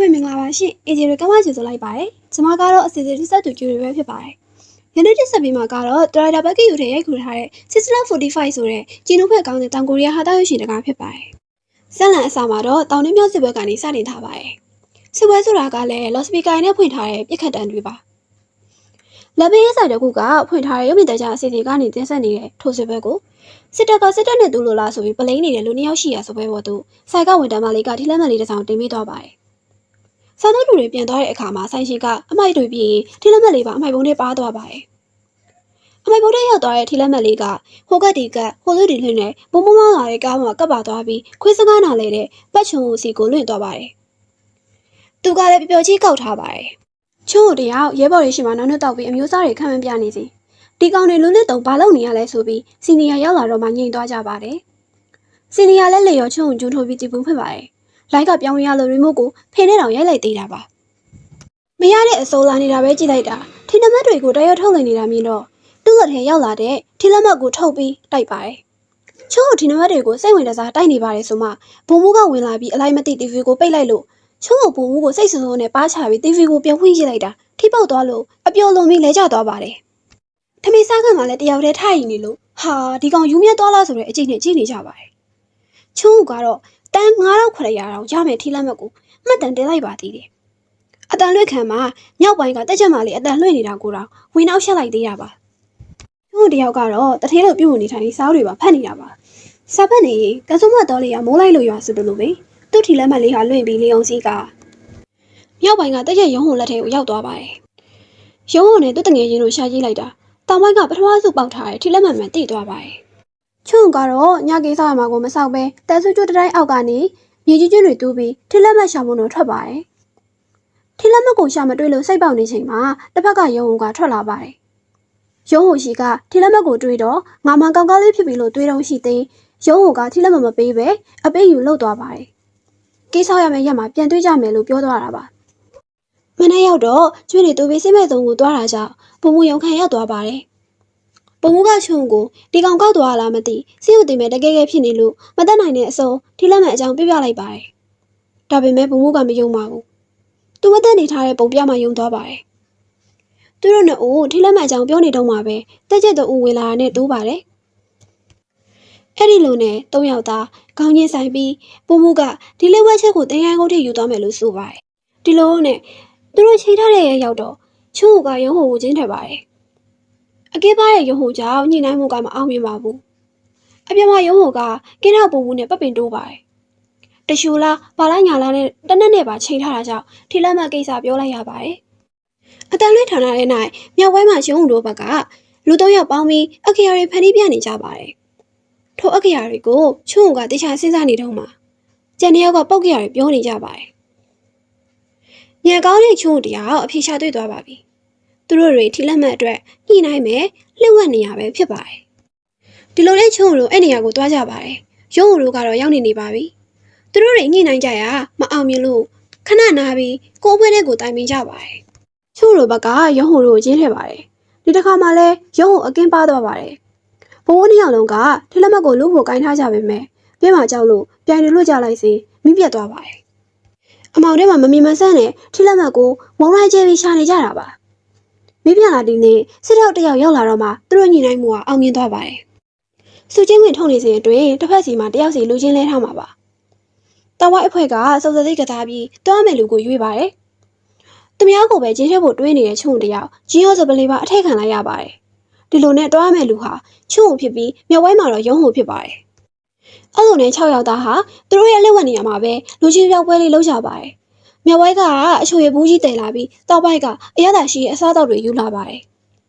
ဟုတ်ပြီမင်္ဂလာပါရှင်အေဂျီတွေကမကျေဆိုလိုက်ပါတယ်ကျွန်မကတော့အစီအစဉ်တစ်ဆက်သူကျူတွေပဲဖြစ်ပါတယ်ယနေ့တစ်ဆက်ပြီးမှကတော့ဒရိုက်တာဘက်ကယူတဲ့ရိုက်ကူထားတဲ့ Sister 45ဆိုတဲ့ဂျီနိုဖက်ကောင်းတဲ့တောင်ကိုရီးယားဟာတာရွှေရှင်တကားဖြစ်ပါတယ်ဆက်လန်အစာမှာတော့တောင်နှင်းမြောက်စစ်ဘက်ကနေစတင်ထားပါတယ်စစ်ပွဲဆိုတာကလည်းလော့စပီကာနဲ့ဖွင့်ထားတဲ့ပြစ်ခတ်တံတွေပါလက်ဘေးဆိုင်တစ်ခုကဖွင့်ထားတဲ့ရုပ်မြင်သံကြားအစီအစဉ်ကနေတင်ဆက်နေတဲ့ထိုစစ်ဘက်ကိုစစ်တပ်ကစစ်တပ်နဲ့တူလို့လားဆိုပြီးပလိန်နေတဲ့လူနှစ်ယောက်ရှိရဆိုပွဲပေါ်သူဆိုင်ကဝန်တန်းမလေးကထိလက်မှန်လေးတစ်စောင်တင်ပေးသွားပါတယ်။ စားသောက်သူတွေပြန်သွားတဲ့အခါမှာဆိုင်ရှင်ကအမိုက်တွေပြီးရင်ထီလက်မက်လေးပါအမိုက်ပုံးထဲပါသွားပါတယ်။အမိုက်ပုံးထဲရောက်သွားတဲ့ထီလက်မက်လေးကဟိုကတီကဟိုလူတီလွင့်နဲ့ဘုံဘုံမောင်းလာတဲ့ကားမှာကပ်ပါသွားပြီးခွေးစကားနာလေတဲ့ပတ်ချုံဦးစီကိုလွင့်သွားပါတယ်။သူကလည်းပျော်ကြီးကောက်ထားပါတယ်။ချုံဦးတယောက်ရဲဘော်တွေရှိမှနောက်နှစ်တောက်ပြီးအမျိုးသားတွေခံမှန်းပြနေစီဒီကောင်တွေလူလစ်တုံဘာလုပ်နေရလဲဆိုပြီးစီနီယာရောက်လာတော့မှညှိသွားကြပါတယ်။စီနီယာလည်းလေရောချုံဦးကျူးထိုးပြီးကြည့်ဘူးဖြစ်ပါတယ်။ လိုက်ကပြောင်းရလို့ remote ကိုဖေနဲ့တောင်ရိုက်လိုက်သေးတာပါမရတဲ့အစိုးလာနေတာပဲကြည့်လိုက်တာထင်းနမတ်တွေကိုတရက်ထုတ်နေနေတာမြင်တော့သူ့လက်ထဲရောက်လာတဲ့ထင်းလက်မတ်ကိုထုတ်ပြီးတိုက်ပါတယ်ချိုးထင်းနမတ်တွေကိုစိတ်ဝင်တစားတိုက်နေပါတယ်ဆိုမှဘုံမူးကဝင်လာပြီးအလိုက်မသိ TV ကိုပိတ်လိုက်လို့ချိုးဘုံမူးကိုစိတ်ဆူဆူနဲ့ပါချပြီး TV ကိုပြန်ဖွင့်ကြည့်လိုက်တာထိပေါက်သွားလို့အပျော်လွန်ပြီးလဲကျသွားပါတယ်ထမင်းစားကမှလည်းတယောက်တည်းထိုင်နေလို့ဟာဒီကောင်ယူမြတ်သွားလားဆိုတဲ့အကြိတ်နဲ့ကြည့်နေကြပါတယ်ချိုးကတော့ တန်9900တောင်ရမယ်ထီလက်မှတ်ကိုမှတ်တမ်းတင်လိုက်ပါသေးတယ်။အတန်လွှတ်ခံမှာမြောက်ပိုင်းကတက်ချက်မလေးအတန်လွှင့်နေတာကိုတော့ဝင်နောက်ရှက်လိုက်သေးတာပါ။သူ့တယောက်ကတော့တထေးလို့ပြုတ်နေထိုင်နေစားတွေပါဖတ်နေတာပါ။စားဖတ်နေရင်ကစုံမတော်လေးကမိုးလိုက်လို့ရွာဆိုလို့ပဲသူ့ထီလက်မှတ်လေးဟာလွင့်ပြီးလေအောင်စီးကမြောက်ပိုင်းကတက်ချက်ရုံးဟုလက်ထဲကိုရောက်သွားပါတယ်။ရုံးဟုနဲ့သူ့တငယ်ချင်းတို့ရှာကြည့်လိုက်တာတောင်ပိုင်းကပထမစုပေါက်ထားတဲ့ထီလက်မှတ်မှန်တိသွားပါတယ်။ ချုံကတော့ညကိစ္စမှာကိုမဆောက်ပဲတဲဆူကျွတ်တိုင်းအောက်ကနေမြေကြီးကျွန်းတွေတူးပြီးထလက်မတ်ရှာမုံတို့ထွက်ပါတယ်။ထလက်မတ်ကိုရှာမတွေ့လို့စိတ်ပေါက်နေချိန်မှာတစ်ဖက်ကရုံဟိုကထွက်လာပါတယ်။ရုံဟိုရှိကထလက်မတ်ကိုတွေးတော့ငါမှကောင်းကောင်းလေးဖြစ်ပြီလို့တွေးတော့ရှိသေးရုံဟိုကထလက်မတ်မပေးပဲအပိတ်ယူလှုပ်သွားပါတယ်။ကိစ္စရမယ့်ရက်မှာပြန်တွေးကြမယ်လို့ပြောသွားတာပါ။မနေ့ရောက်တော့ကျွေးတွေတူပြီးစိမဲ့သုံးကိုသွားတာကြောင့်ဘုံဘုံရုံခံရောက်သွားပါတယ်။ ပုံမှုကချုံကိုဒီကောင်ကောက်သွားလားမသိစိတ်ဥတည်မဲ့တကယ်ကဲဖြစ်နေလို့မတက်နိုင်တဲ့အစုံထိလက်မဲ့အကြောင်းပြပြလိုက်ပါတယ်။ဒါပေမဲ့ပုံမှုကမယုံပါဘူး။သူမတက်နေထားတဲ့ပုံပြမှယုံသွားပါတယ်။သူတို့နဲ့အိုးထိလက်မဲ့အကြောင်းပြောနေတော့မှပဲတက်ချက်တူဝင်လာတာနဲ့တိုးပါတယ်။အဲ့ဒီလိုနဲ့၃ယောက်သားခေါင်းချင်းဆိုင်ပြီးပုံမှုကဒီလက်ဝက်ချက်ကိုတင်ရိုင်းကုန်းထိယူသွားမယ်လို့ဆိုပါတယ်။ဒီလိုနဲ့သူတို့ချိန်ထားတဲ့ရဲ့ရောက်တော့ချုံကရုံးဟိုကိုချင်းထက်ပါတယ်။ အကေးပါရဲ့ရုံဟိုကြောင့်ညှိနှိုင်းမှုကမအောင်မြင်ပါဘူး။အပြမရုံဟိုကကင်းတော့ပုံမှုနဲ့ပတ်ပင်တိုးပါတယ်။တရှူလားပါလိုက်ညာလားနဲ့တနက်နဲ့ပါချိန်ထားတာကြောင့်ထီလက်မကိစ္စပြောလိုက်ရပါတယ်။အတန်လွှဲဌာနရဲ့၌မြောက်ဝဲမှာရုံတို့ဘက်ကလူသုံးယောက်ပေါင်းပြီးအခရာတွေဖန်တီးပြနေကြပါတယ်။ထိုအခရာတွေကိုချုံကတခြားစဉ်းစားနေတော့မှကျန်တဲ့ယောက်ကပုတ်ကြရပြောနေကြပါတယ်။ညံကောင်းတဲ့ချုံတယောက်အဖြေရှာတွေ့သွားပါပြီ။ သူတို့တွေထီလက်မအတွက်ညှိနှိုင်းမယ်လှည့်ဝက်နေရပဲဖြစ်ပါတယ်။ဒီလိုလေးချုံတို့အဲ့နေရာကိုတွားကြပါတယ်။ရုံတို့ကတော့ရောက်နေနေပါပြီ။သူတို့တွေညှိနှိုင်းကြရမအောင်မြင်လို့ခဏနာပြီးကိုယ်ပွဲတဲ့ကိုတိုင်ပင်ကြပါတယ်။ချုံတို့ဘက်ကရုံဟိုတို့ကိုကျင်းထည့်ပါတယ်။ဒီတစ်ခါမှလည်းရုံဟိုအကင်းပါသွားပါတယ်။ဘိုးနှစ်ယောက်လုံးကထလက်မက်ကိုလူဖို့ကိုင်းထားကြပေမဲ့ပြင်းမှာကြောက်လို့ပြိုင်တွေလွတ်ကြလိုက်စီမိပြတ်သွားပါတယ်။အမောင်ထဲမှာမမီမဆန်းနဲ့ထလက်မက်ကိုဝုံရိုင်းကျဲပြီးရှာနေကြတာပါ။ မိပြန်လာဒီနေ့စစ်တော့တယောက်ရောက်လာတော့မှသူတို့ညီနိုင်မှုကအောင်မြင်သွားပါတယ်။စုချင်းဝင်ထုံနေစဉ်အတွင်းတစ်ဖက်စီမှာတယောက်စီလူချင်းလဲထားမှာပါ။တဝိုက်အဖွဲ့ကစုံစသိကစားပြီးတွားမယ်လူကိုရွေးပါတယ်။သူများကိုပဲချင်းချက်ဖို့တွေးနေတဲ့ချုံတယောက်ဂျင်းရောစပလေးပါအထက်ခံလိုက်ရပါတယ်။ဒီလိုနဲ့တွားမယ်လူဟာချုံဖြစ်ပြီးမြောက်ဝဲမှာတော့ရုံးဟိုဖြစ်ပါတယ်။အဲ့လိုနဲ့6ယောက်သားဟာသူတို့ရဲ့လက်ဝက်နေရာမှာပဲလူချင်းပြောက်ပွဲလေးလုပ်ကြပါတယ်။ မြောက်ဝဲကအချိုရဘူးကြီးတယ်လာပြီးတောက်ပိုက်ကအရသာရှိရဲ့အစားအသောက်တွေယူလာပါတယ်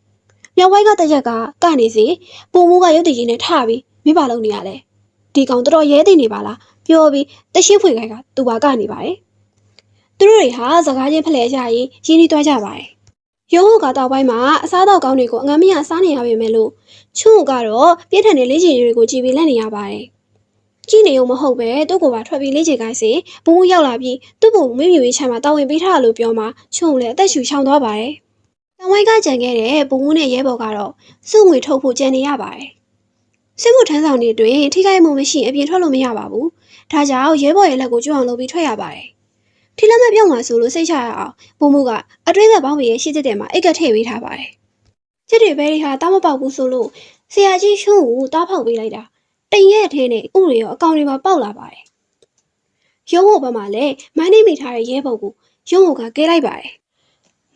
။မြောက်ဝဲကတရက်ကကနေစီပုံမိုးကရုပ်တည်ကြီးနဲ့ထပြီးမိပါလုံးနေရလဲ။ဒီကောင်တော်တော်ရဲသိနေပါလား။ပြောပြီးတရှိဖွေခိုင်ကသူပါကနေပါတယ်။သူတို့တွေဟာစကားချင်းဖလှယ်ကြရင်ရင်းနှီးသွားကြပါတယ်။ရုံးဟိုကတောက်ပိုင်းမှာအစားအသောက်ကောင်းတွေကိုအငမ်းမရစားနေရပေမဲ့လို့ချုံကတော့ပြည့်ထန်တဲ့လေ့ကျင့်ရေးတွေကိုကြည်ပြီးလက်နေရပါတယ်။ ကြည့်နေုံမဟုတ်ပဲသူ့ကိုပါထွက်ပြီးလေ့ကျင့်ခိုင်းစီဘုံဘုံရောက်လာပြီးသူ့ဘုံမိမြူရေးချမ်းမှာတာဝန်ပေးထားလို့ပြောမှချုံလည်းအသက်ရှူချောင်သွားပါတယ်။တောင်ဝိုင်းကကြံခဲ့တဲ့ဘုံဘုံနဲ့ရဲဘော်ကတော့စုငွေထုတ်ဖို့ကြံနေရပါတယ်။စစ်မှုထမ်းဆောင်နေတွင်ထိခိုက်မှုမရှိအပြင်ထွက်လို့မရပါဘူး။ဒါကြောင့်ရဲဘော်ရဲ့လက်ကိုကျွအောင်လုပ်ပြီးထွက်ရပါတယ်။ထီလက်မပြုံးမှာဆိုလို့စိတ်ချရအောင်ဘုံမှုကအတွင်းသက်ပေါင်းပြီးရဲ့ရှစ်ချက်တဲ့မှာအိတ်ကထည့်ပေးထားပါတယ်ချစ်တွေဘဲတွေဟာတားမပေါက်ဘူးဆိုလို့ဆရာကြီးရှုံးကိုတားဖောက်ပေးလိုက်တာ တိမ်ရဲ့အထဲနဲ့ဥတွေရောအကောင်တွေပါပေါက်လာပါတယ်ရုံးဟိုဘက်မှာလည်းမန်းနေမိထားတဲ့ရဲဘုတ်ကိုရုံးဟိုကကဲလိုက်ပါတယ်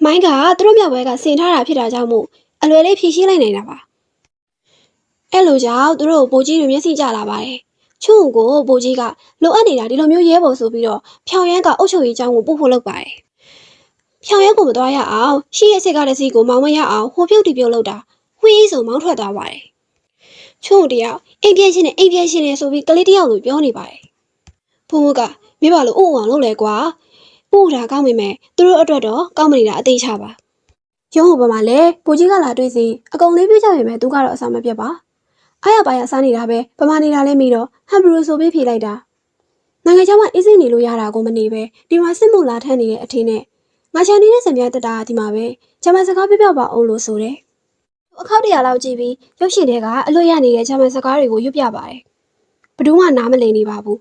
မိုင်းကသူတို့မြောက်ဘက်ကဆင်ထားတာဖြစ်တာကြောင့်မို့အလွယ်လေးဖြည့်ရှင်းလိုက်နိုင်တာပါအဲ့လိုကြောင့်သူတို့ကိုပိုကြီးတွေမျက်စိကျလာပါတယ်ချုံကိုပိုကြီးကလိုအပ်နေတာဒီလိုမျိုးရဲဘော်ဆိုပြီးတော့ဖြောင်ရမ်းကအုပ်ချုပ်ရေးအကြောင်းကိုပို့ဖို့လုပ်ပါတယ်ဖြောင်ရမ်းကိုမသွားရအောင်ရှိရဲ့စစ်ကားတစ်စီးကိုမောင်းမရအောင်ဟိုပြုတ်တီပြုတ်လုပ်တာဝှီးဆိုမောင်းထွက်သွားပါတယ် ချုံတယောက်အိမ်ပြန်ရှင်နဲ့အိမ်ပြန်ရှင်နဲ့ဆိုပြီးကလေးတယောက်လိုပြောနေပါတယ်ဘုံဘကမိဘလိုဥအောင်လုပ်လဲကွာဥတာကောင်းမိမယ်သူတို့အတွက်တော့ကောင်းမနေတာအသေးချပါရုံးဟိုဘက်မှာလည်းပူကြီးကလာတွေ့စီအကုန်လေးပြကြပြီမဲ့သူကတော့အစာမပြတ်ပါအားရပါရစားနေတာပဲပမာနေတာလည်းမိတော့ဟမ်ဘရူဆိုပြီးဖြေလိုက်တာနိုင်ငံခြားမှာအေးစိနေလို့ရတာကိုမနေပဲဒီမှာစစ်မှုလာထမ်းနေတဲ့အထင်းနဲ့ငါချန်နေတဲ့စံပြတက်တာဒီမှာပဲဂျမန်စကားပြပြပါအောင်လို့ဆိုတယ် အခောက်တရာလောက်ကြည့်ပြီးရုပ်ရှင်တွေကအလွတ်ရနေတဲ့ဂျမန်စကားတွေကိုရွတ်ပြပါတယ်ဘယ်သူမှနားမလည်နေပါဘူး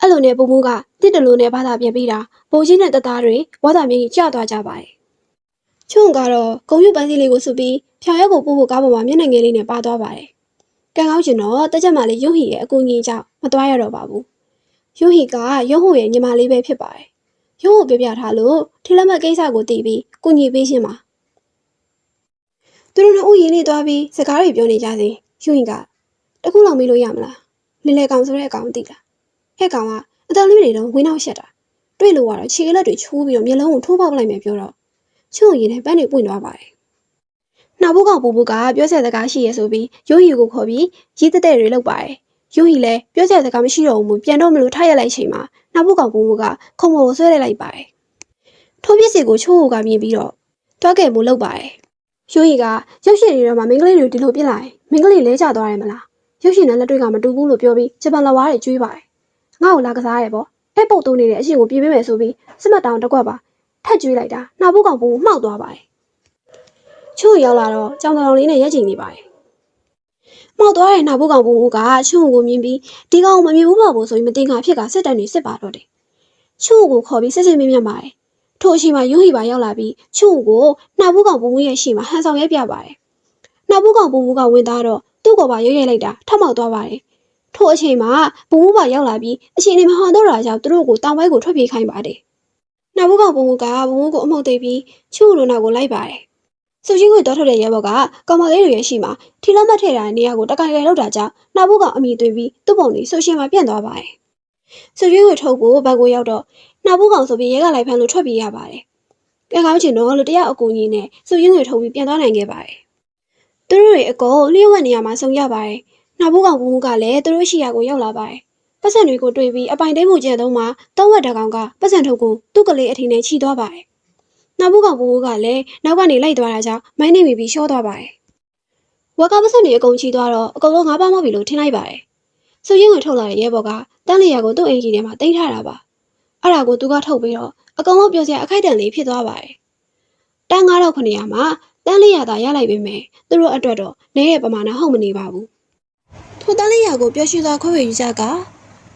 အဲ့လိုနဲ့ပုံမှုကတစ်တလို့နဲ့ဘာသာပြန်ပြီးတာဘိုးကြီးနဲ့တသားတွေဝါသာမြေကြီးကျသွားကြပါတယ်ချုံကတော့ဂုံယူပန်းစီလေးကိုစုပြီးဖြောင်ရက်ကိုပို့ဖို့ကားပေါ်မှာမျက်နှာငယ်လေးနဲ့ပါသွားပါတယ်ကံကောင်းကျင်တော့တက်ချက်မလေးရုံဟီရဲ့အကူကြီးကြောင့်မသွားရတော့ပါဘူးရုံဟီကရုံဟိုရဲ့ညီမလေးပဲဖြစ်ပါတယ်ရုံဟိုပြပြထားလို့ထီလက်မတ်ကိစ္စကိုသိပြီးကုညီပေးရှင်းပါ သူတို့တို့ဥယျာဉ်လေးသွားပြီးစကားတွေပြောနေကြစဉ်ရုံဟီကတခုလောက်မေးလို့ရမလားလင်လေကောင်ဆိုတဲ့အကောင်သိလားဟဲ့ကောင်ကအတန်လေးတွေတော့ဝင်းနောက်ရှက်တာတွေ့လို့ကတော့ခြေလက်တွေချိုးပြီးတော့မျက်လုံးကိုထိုးပေါက်လိုက်မယ်ပြောတော့ချုံရင်နဲ့ပန်းတွေပွင့်သွားပါတယ်နှာဘုတ်ကောင်ပူပူကပြောဆက်စကားရှိရဲဆိုပြီးရုံဟီကိုခေါ်ပြီးရေးတက်တဲ့တွေလောက်ပါတယ်ရုံဟီလည်းပြောဆက်စကားမရှိတော့ဘူးမို့ပြန်တော့မလို့ထားရလိုက်ချိန်မှာနှာဘုတ်ကောင်ပူပူကခုံမော်ကိုဆွဲလိုက်လိုက်ပါတယ်ထိုးပစ္စည်းကိုချိုးဟိုကမြင်ပြီးတော့တွားကဲမှုလောက်ပါတယ် ရုံဟီကရုပ်ရှင်တွေတော့မှမိန်းကလေးတွေဒီလိုပြစ်လိုက်မိန်းကလေးလဲကျသွားတယ်မလားရုပ်ရှင်နဲ့လက်တွေ့ကမတူဘူးလို့ပြောပြီးဂျပန်လက်ဝါးတွေကျွေးပါတယ်ငါ့ကိုလာကစားရဲပေါ့အဲ့ပုတ်သုံးနေတဲ့အရှင်ကိုပြေးပေးမယ်ဆိုပြီးစစ်မှတ်တောင်တစ်ကွက်ပါထက်ကျွေးလိုက်တာနှာဘုတ်ကောင်ပူမှောက်သွားပါတယ်ချို့ရောက်လာတော့ကြောင်တော်လေးနဲ့ရက်ချင်နေပါတယ်မှောက်သွားတဲ့နှာဘုတ်ကောင်ပူကချို့ကိုမြင်ပြီးဒီကောင်မမြင်ဘူးပါဘူးဆိုပြီးမတင်ခါဖြစ်ကစစ်တမ်းတွေစစ်ပါတော့တယ်ချို့ကိုခေါ်ပြီးစစ်စစ်မင်းမြတ်ပါတယ် ထို့အချိန်မှာရုံးဟီပါရောက်လာပြီးချို့ကိုနှာဘုတ်ကောင်ပူရဲ့ရှိမှာဟန်ဆောင်ရဲပြပါတယ်နှာဘုတ်ကောင်ပူကဝင်သားတော့သူ့ကိုပါရွရိုက်လိုက်တာထမောက်သွားပါတယ်ထို့အချိန်မှာဘုံဘပါရောက်လာပြီးအချိန်နဲ့မဟန်တော့တာကြောင့်သူတို့ကိုတောင်ဘက်ကိုထွက်ပြေးခိုင်းပါတယ်။နောက်ဘက်ကဘုံဘကဘုံဘကိုအမှုတ်သိပ်ပြီးချူလိုနောက်ကိုလိုက်ပါတယ်။စုချင်းကိုတောထွက်တဲ့ရဲဘော်ကကောင်မလေးတွေရဲ့ရှိမှာထီလက်မတ်ထဲတာနေရာကိုတကိုင်ကိုင်လောက်တာကြောင့်နောက်ဘက်ကအမိသွင်းပြီးသူ့ပုံလေးဆိုရှင်မှာပြန့်သွားပါတယ်။စုချင်းကိုထုတ်ဖို့ဘက်ကိုရောက်တော့ နောက်ဘက်ကောင်ဆိုပြီးရဲကလိုက်ဖမ်းလို့ထွက်ပြေးရပါတယ်။ကဲကောင်းချင်တော့လူတယောက်အကူကြီးနဲ့စုချင်းကိုထုတ်ပြီးပြန်သွားနိုင်ခဲ့ပါတယ်။သူတို့တွေအကုန်လျှို့ဝှက်နေရမှာဆုံရပါတယ်။နောက်ဘက်ကဘုံကလည်းသူတို့ရှိရာကိုရောက်လာပါတယ်။ပတ်စံတွေကိုတွေ့ပြီးအပိုင်တိတ်မှုကျဲသုံးမှာတောင်းဝက်တကောင်ကပတ်စံထုတ်ကိုသူ့ကလေးအထင်နဲ့ခြိသွားပါတယ်။နောက်ဘက်ကဘုံကလည်းနောက်ကနေလိုက်သွားတာကြောင့်မိုင်းနေမိပြီးရှော့သွားပါတယ်။ဝက်ကပတ်စံတွေအကုန်ခြိသွားတော့အကုန်လုံးငါးပါးမောက်ပြီလို့ထင်လိုက်ပါတယ်။စုရင်းကိုထုတ်လာတဲ့ရဲဘော်ကတန်းလျာကိုသူ့အင်ကြီးထဲမှာတင်ထားတာပါ။ အဲ့ဒါကိုသူကထုတ်ပြီးတော့အကောင်လုံးပြောစရာအခိုက်အတန့်လေးဖြစ်သွားပါတယ်။တန်း9900မှာတန်းလျာသာရလိုက်ပေမဲ့သူတို့အတွက်တော့နည်းရဲ့ပမာဏဟုတ်မနေပါဘူး။ထိုတန်းလျာကိုပျော်ရွှင်စွာခွဲဝေယူကြက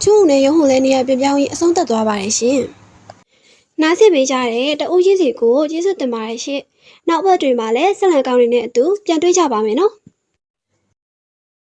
ကျုံနဲ့ရုံးဟုန်လဲနေရာပြပြောင်းပြီးအဆုံးသတ်သွားပါတယ်ရှင်။နားဆင်ပေးကြတဲ့တဦးချင်းစီကိုကျေးဇူးတင်ပါတယ်ရှင်။နောက်ဘက်တွေမှာလည်းဆက်လံကောင်းတွေနဲ့အတူပြန်တွေ့ကြပါမယ်နော်။